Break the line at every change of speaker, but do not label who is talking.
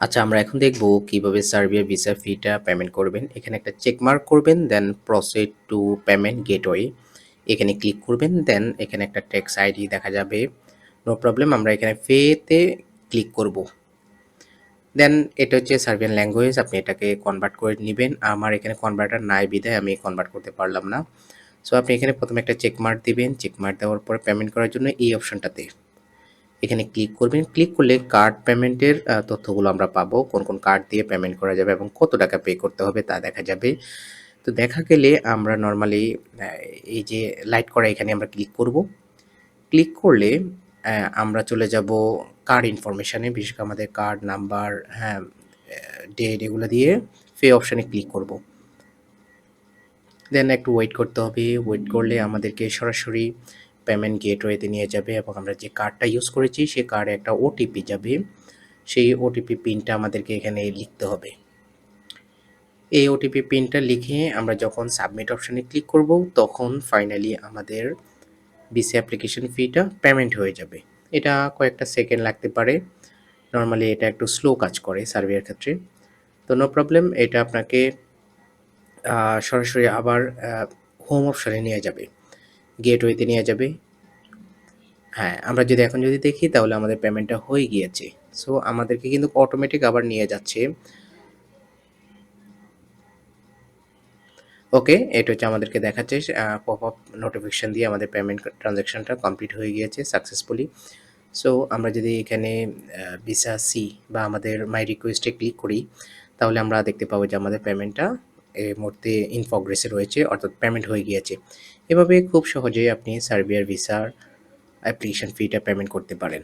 আচ্ছা আমরা এখন দেখব কীভাবে সার্বিয়া ভিসা ফিটা পেমেন্ট করবেন। এখানে একটা চেক মার্ক করবেন then proceed to payment gateway এখানে ক্লিক করবেন দেন এখানে একটা ট্যাক্স আইডি দেখা যাবে। নো প্রবলেম আমরা এখানে ফেতে ক্লিক করব। দেন এটা হচ্ছে সার্বিয়ান ল্যাঙ্গুয়েজ আপনি এটাকে কনভার্ট করে নেবেন। আমার এখানে কনভার্টার নাই বিধায় আমি কনভার্ট করতে পারলাম না। সো আপনি এখানে প্রথমে একটা চেক মার্ক দিবেন। চেক মার্ক দেওয়ার পরে পেমেন্ট করার জন্য এই অপশনটাতে এখানে ক্লিক করবেন। ক্লিক করলে কার্ড পেমেন্টের তথ্যগুলো আমরা পাবো। কোন কোন কার্ড দিয়ে পেমেন্ট করা যাবে এবং কত টাকা পে করতে হবে তা দেখা যাবে। তো দেখা গেলে আমরা নর্মালি এই যে লাইট করা এখানে আমরা ক্লিক করব। ক্লিক করলে আমরা চলে যাব কার্ড ইনফরমেশানে বিশেষ করে আমাদের কার্ড নাম্বার হ্যাঁ ডেট এগুলো দিয়ে পে অপশানে ক্লিক করব। দেন একটু ওয়েট করতে হবে। ওয়েট করলে আমাদেরকে সরাসরি পেমেন্ট গেটওয়েতে নিয়ে যাবে এবং আমরা যে কার্ডটা ইউজ করেছি সেই কার্ডে একটা ওটিপি যাবে। সেই ওটিপি পিনটা আমাদেরকে এখানে লিখতে হবে। এই ওটিপি পিনটা লিখে আমরা যখন সাবমিট অপশানে ক্লিক করব, তখন ফাইনালি আমাদের বিসি অ্যাপ্লিকেশন ফিটা পেমেন্ট হয়ে যাবে। এটা কয়েকটা সেকেন্ড লাগতে পারে। নর্মালি এটা একটু স্লো কাজ করে সার্ভের ক্ষেত্রে। তো নো প্রবলেম এটা আপনাকে সরাসরি আবার হোম অপশানে নিয়ে যাবে। গেটওয়েতে নিয়ে যাবে। হ্যাঁ আমরা যদি এখন যদি দেখি তাহলে আমাদের পেমেন্টটা হয়ে গিয়েছে। সো আমাদেরকে কিন্তু অটোমেটিক আবার নিয়ে যাচ্ছে। ওকে এটা হচ্ছে আমাদেরকে দেখাচ্ছে পপ আপ নোটিফিকেশন দিয়ে আমাদের পেমেন্ট ট্রানজ্যাকশনটা কমপ্লিট হয়ে গিয়েছে সাকসেসফুলি সো আমরা যদি এখানে ভিসা সি বা আমাদের মাই রিকোয়েস্টে ক্লিক করি, তাহলে আমরা দেখতে পাবো যে আমাদের পেমেন্টটা এই মুহূর্তে ইনফগ্রেসে রয়েছে, অর্থাৎ পেমেন্ট হয়ে গিয়েছে। এভাবে খুব সহজেই আপনি সার্বিয়ার ভিসার অ্যাপ্লিকেশন ফিটা পেমেন্ট করতে পারেন।